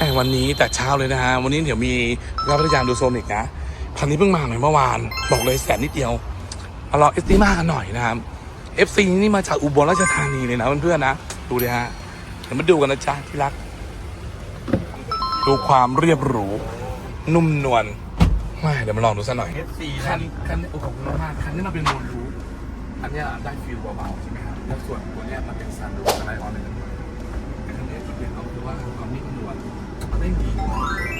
แต่วันนี้แต่เช้าเลยนะฮะ วันนี้เดี๋ยวมีรับพยายามดูโซนิกนะครั้งนี้เพิ่งมาหน่อยเมื่อวาน บอกเลยแสนนิดเดียวเอาเราเอสติมากันหน่อยนะครับ FC นี่มาจากอุบลราชธานีเลยนะเพื่อนๆนะ ดูดิฮะ เดี๋ยวมาดูกันนะจ๊ะที่รัก ดูความเรียบหรู นุ่มนวลไม่เดี๋ยวมาลองดูสักหน่อย F4 คันคันนี้โอ้ขอบคุณมากคันนี้มันเป็นโมนรูอันเนี้ยได้ฟิลเบาๆใช่ไหมครับแล้วส่วนตัวเนี้ยมันเป็นซันรูฟอะไรออนเลยนะแต่คันนี้จุดเด่นเขาคือว่าความนิ่ม นว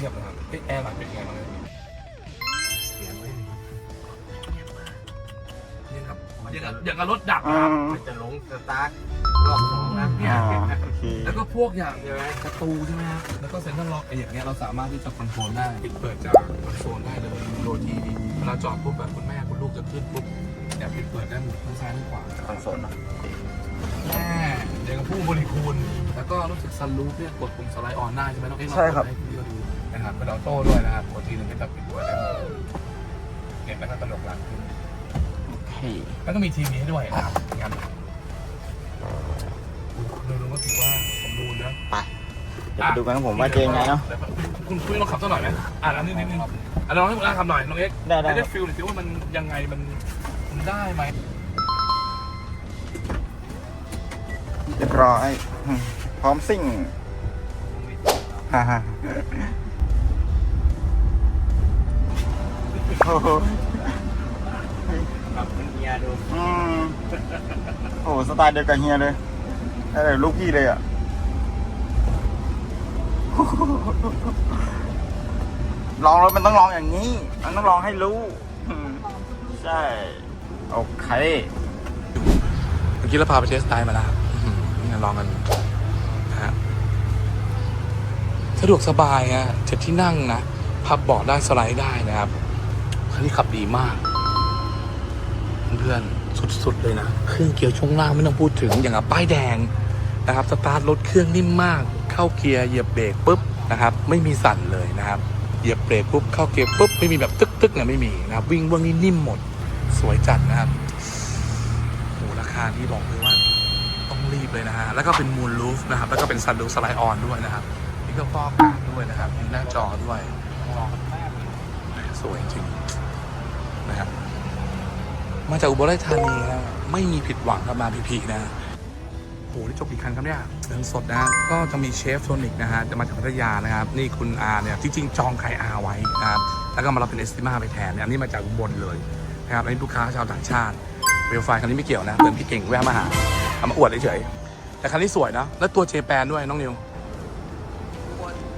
งียบนะครับเอ๊ะแอร์หลังเป็นไงบ้างเนี่ยเสียงไม่มีนี่ครับอย่างกับอย่างกับรถดับนะครับมันจะลงสตาร์ทรอบสองนะเนี่ยโอเคแล้วก็พวกอย่างใช่ไหมประตูใช่ไหมฮะแล้วก็เซ็นทรัลล็อกไอ้อย่างเงี้ยเราสามารถที่จะคอนโทรลได้ปิดเปิดจากคอนโซลได้เลยโดยที่เวลาจอดปุ๊บแบบคุณแม่คุณลูกจะขึ้นปุ๊บเนี่ยปิดเปิดได้หมดทั้งซ้ายทั้งขวา คอนโซลเนอะแม่เด็กกับผู้บริคูณ แล้วก็รู้สึกซันรูฟเนี่ยกดปุ่มสไลด์ออนได้ใช่ไหมน้องเอ็กซ์ใช่ครับ ลองกดให้พี่ดู นะครับเป็นออโต้ด้วยนะครับปกติมันเป็นแบบปิดตัวได้หมดเนี่ยแล้วก็ตลกหลังขึ้นโอเคแล้วก็มีทีวีให้ด้วยนะครับงานโดยรวมก็ถือว่าสมบูรณ์นะไปเดี๋ยวไปดูกันครับผมว่าจะยังไงเนาะคุณคุยลองขับสักหน่อยไหมอ่านอันนี้นิดนึงอะลองให้คุณอาขับหน่อยน้องเอ็กซ์ได้ได้ได้ฟิลหน่อยสิว่ามันยังไงมันมันได้ไหมเรียบร้อยอืมพร้อมซิ่งฮ่าฮ่า โอ้โหแบบเฮียดูอืมโอ้สไตล์เดียวกับเฮียเลยได้เลยลูกพี่เลยอะลองแล้วมันต้องลองอย่างนี้ มันต้องลองให้รู้ ใช่ โอเค เมื่อกี้เราพาไปเทสไดมาแล้วอื้อหืองั้นลองกันนะฮะสะดวกสบายฮะเจ็ดที่นั่งนะ พับเบาะได้สไลด์ได้นะครับ คันนี้ขับดีมาก เพื่อนสุดๆเลยนะ เครื่องเกียร์ช่วงล่างไม่ต้องพูดถึงอย่างกับป้ายแดงนะครับสตาร์ทรถเครื่องนิ่มมาก เข้าเกียร์เหยียบเบรกปุ๊บนะครับ ไม่มีสั่นเลยนะครับเหยียบเบรกปุ๊บเข้าเกียร์ปุ๊บไม่มีแบบตึกๆเนี่ยไม่มีนะครับ วิ่งเบื้องนี้นิ่มหมด สวยจัดนะครับโอ้ราคาที่บอกเลยว่าต้องรีบเลยนะฮะแล้วก็เป็นมูลลูฟนะครับ แล้วก็เป็นซันดูสไลด์ออนด้วยนะครับนี่ก็ฟอกอากาศด้วยนะครับมีหน้าจอด้วยสวยจริง นะครับ มาจากอุบลราชธานีนะไม่มีผิดหวังครับมาพีพีนะโหนี่จบกี่คันครับเนี่ยเดินสดนะ ก็จะมีเชฟโซนิกนะฮะ จะมาจากพัทยานะครับ นี่คุณอาเนี่ย จริง ๆ จองไข่อาไว้นะครับ แล้วก็มารับเป็นเอสติมาไปแทนเนี่ยอันนี้มาจากอุบลเลยนะครับ อันนี้ลูกค้าชาวต่างชาติเวลไฟคันนี้ไม่เกี่ยวนะเพื่อนพี่เก่งแวะมาหาเอามาอวดเฉยๆแต่คันนี้สวยนะ แล้วตัวเจแปนด้วยน้องนิว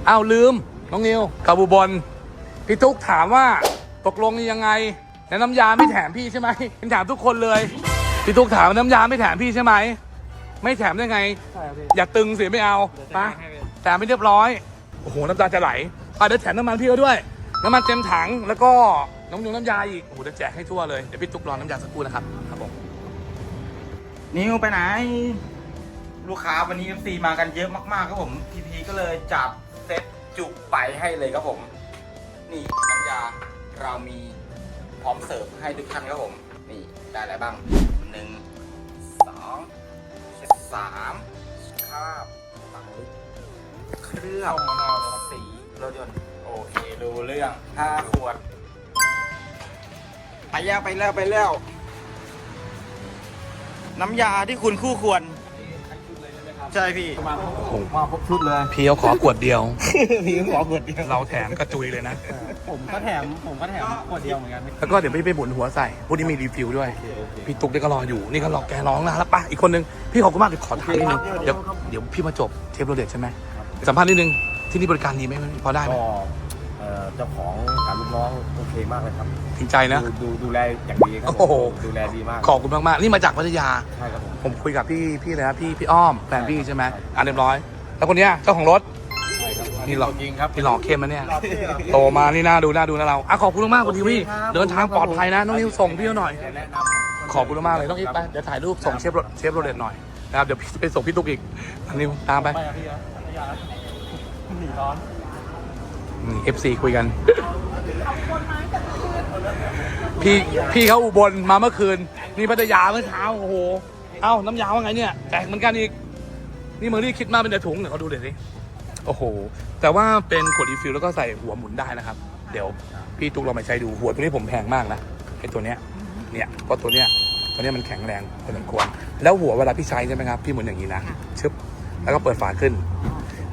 อ้าวลืม น้องนิวกาบูบลพี่ตุ๊กถามว่าตกลงยังไง แล้วน้ำยาไม่แถมพี่ใช่ไหมเป็นถามทุกคนเลยพี่ตุ๊กถามว่าน้ำยาไม่แถมพี่ใช่ไหมไม่แถมได้ไง ใช่พี่อย่าตึงเสียไม่เอาไปะแต่ไม่เรียบร้อยโอ้โหน้ำตาจะไหลไปเดี๋ยวแถมน้ำมันพี่ก็ด้วย น้ำมันเต็มถังแล้วก็น้ำยงน้ำยาอีกโอ้โหเดี๋ยวแจกให้ทั่วเลยเดี๋ยวพี่ตุ๊กรอน้ำยาสักครู่นะครับครับผมนิวไปไหน ลูกค้าวันนี้ FC มากันเยอะมากๆครับผม พีพีก็เลยจับเซ็ตจุไปให้เลยครับผม นี่น้ำยาเรามี พร้อมเสิร์ฟให้ทุกท่านครับผม นี่ได้อะไรบ้างหนึ่งสองสามคาบฝังลึกเคลือบมะนาวสีรถยนต์โอเครู้เรื่องห้าขวด ไปแล้วไปแล้วไปแล้ว น้ำยาที่คุณคู่ควร ใช่พี่ มาครบมาครบชุดเลย พี่เขาขอกวดเดียว พี่ขอขวดเดียว เราแถมกระจุยเลยนะ ผมก็แถมผมก็แถมขวดเดียวเหมือนกันแล้วก็เดี๋ยวพี่ไปบุนหัวใส่พวกนี้มีรีฟิลด้วย พี่ตุ๊กนี่ก็รออยู่ นี่ก็รอแกร้องนะแล้วป่ะอีกคนนึง พี่ขอบคุณมากเดี๋ยวขอถามนิดนึงเดี๋ยวเดี๋ยวพี่มาจบเทปโรเดตใช่ไหมสัมภาษณ์นิดนึงที่นี่บริการดีไหมพอได้ไหมก็เอ่อเจ้าของกับลูกน้องโอเคมากเลยครับจริงใจนะดูดูดูแลอย่างดีครับโอ้โหดูแลดีมากขอบคุณมากๆนี่มาจากพัทยาใช่ครับผมผมคุยกับพี่พี่เลยนะพี่พี่อ้อมแฟนพี่ใช่ไหมอะเรียบร้อย แล้วคนเนี้ยเจ้าของรถใช่ครับ นี่หรอจริงครับพี่หล่อเข้มนะเนี่ย โตมานี่น่าดูน่าดูนะเราอะขอบคุณมากๆคุณทีวีเดินทางปลอดภัยนะน้องนิวส่งพี่เขาหน่อยแนะนำขอบคุณมากเลยน้องอีฟไปเดี๋ยวถ่ายรูปส่งเชฟโรเชฟโรเลตหน่อยนะครับเดี๋ยวพี่ไปส่งพี่ตุ๊กอีกอันนี้ตามไปไปอะพี่อะพัทยาหนีร้อนเอฟซีคุยกัน พี่พี่เขาอุบลมาเมื่อคืน นี่พัทยาเมื่อเช้าโอ้โห เอ้าน้ำยาว่าไงเนี่ยแจกเหมือนกันอีก นี่เมอรี่คิดมาเป็นแต่ถุงเดี๋ยวเขาดูเดี๋ยวสิ โอ้โห แต่ว่าเป็นขวดรีฟิลแล้วก็ใส่หัวหมุนได้นะครับ เดี๋ยวพี่ตุ๊กลองไปใช้ดูหัวตัวนี้ผมแพงมากนะไอ้ตัวเนี้ยเนี่ยเพราะตัวเนี้ยตัวเนี้ยมันแข็งแรงพอสมควรแล้วหัวเวลาพี่ใช้ใช่ไหมครับพี่หมุนอย่างนี้นะชึบแล้วก็เปิดฝาขึ้น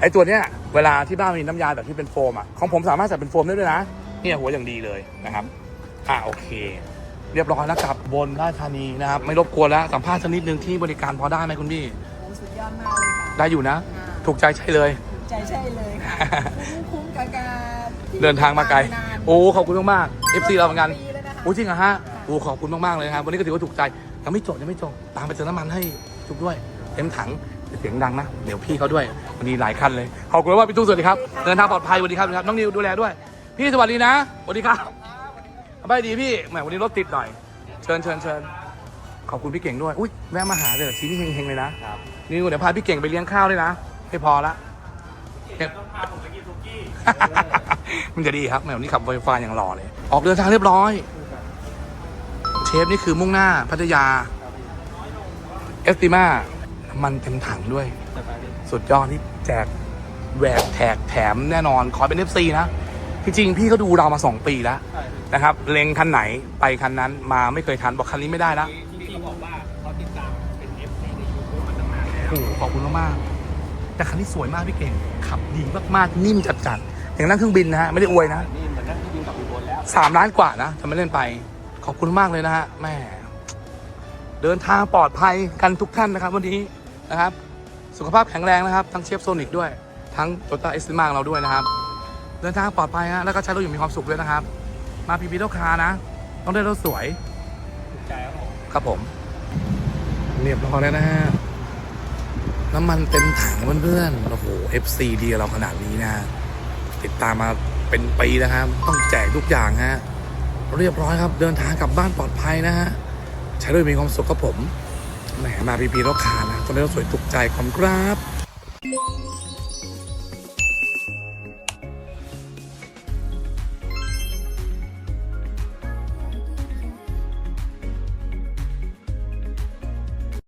ไอ้ตัวเนี้ยเวลาที่บ้านมีน้ำยาแบบที่เป็นโฟมอะของผมสามารถใส่เป็นโฟมได้ด้วยนะเนี่ยหัวอย่างดีเลยนะครับอ่าโอเค เรียบร้อยแล้วกลับบนราชธานีนะครับไม่รบกวนแล้วสัมภาษณ์สักนิดนึงที่บริการพอได้ไหมคุณพี่โอ้สุดยอดมากเลยค่ะได้อยู่นะ ถูกใจใช่เลยถูก ใจใช่เลยค่ะคุ้มคุ้มกับการที่เดินทางมาไกลนานโอ้ ขอบคุณมากๆ FC เราเหมือนกันปีแล้วนะคะโอ้จริงเหรอฮะ โอ้ ขอบคุณมากๆเลยนะครับ วันนี้ก็ถือว่าถูกใจ ยังไม่จบยังไม่จบ ตามไปเติมน้ำมันให้ทุกด้วย เต็มถังเสียงดังนะ เดี๋ยวพี่เขาด้วย วันนี้หลายคันเลย ขอบคุณมากพี่ตู้สวัสดีครับ เดินทางปลอดภัยสวัสดีครับสวัสดีครับ น้องนิวดูแลด้วย พี่สวัสดีนะสวัสดีครับสบายดีพี่ แหมวันนี้รถติดหน่อย เชิญเชิญเชิญขอบคุณพี่เก่งด้วย อุ้ยแวะมาหาเลยทีนี่เฮงๆเลยนะนิวเดี๋ยวพาพี่เก่งไปเลี้ยงข้าวด้วยนะไม่พอละ เก็บมันจะดีครับแหมวันนี้ขับไฟฟ้าอย่างหล่อเลย ออกเดินทางเรียบร้อย เชฟนี่คือมุ่งหน้าพัทยา เอสติมา มันเต็มถังด้วย สุดยอดนี่แจกแหวกแถกแถมแน่นอน ขอเป็น FC นะจริงๆพี่ก็ดูเรามา 2 ปีแล้วนะครับ เล็งคันไหนไปคันนั้นมาไม่เคยทันบอกคันนี้ไม่ได้แล้วที่เขาบอกว่าเขาติดตามเป็น F ในยูทูบมาตั้งนานแล้วโอ้โหขอบคุณมากๆ แต่คันนี้สวยมากพี่เก่ง ขับดีมากๆ นิ่มจัดๆอย่างนั่งเครื่องบินนะฮะ ไม่ได้อวยนะ นี่เหมือนนั่งที่ดินกับอุบลแล้วสามล้านกว่านะจะไม่เล่นไป ขอบคุณมากเลยนะฮะแม่เดินทางปลอดภัยกันทุกท่านนะครับ วันนี้นะครับ สุขภาพแข็งแรงนะครับ ทั้งเชฟโซนิกด้วย ทั้งโตต้าเอสติมาเราด้วยนะครับ เดินทางปลอดภัยฮะแล้วก็ใช้รถอย่างมีความสุขด้วยนะครับ มาพีพีโตคานะ ต้องได้รถสวยถูกใจครับผมครับผม เรียบร้อยแล้วนะฮะ น้ำมันเต็มถังเพื่อนๆโอ้โห FC ดีกับเราขนาดนี้นะ ติดตามมาเป็นปีนะครับ ต้องแจกทุกอย่างฮะ เรียบร้อยครับเดินทางกลับบ้านปลอดภัยนะฮะ ใช้ด้วยมีความสุขกับผม แหมมาพีพีรถคานะตอนนี้เราสวยถูกใจขอบครับ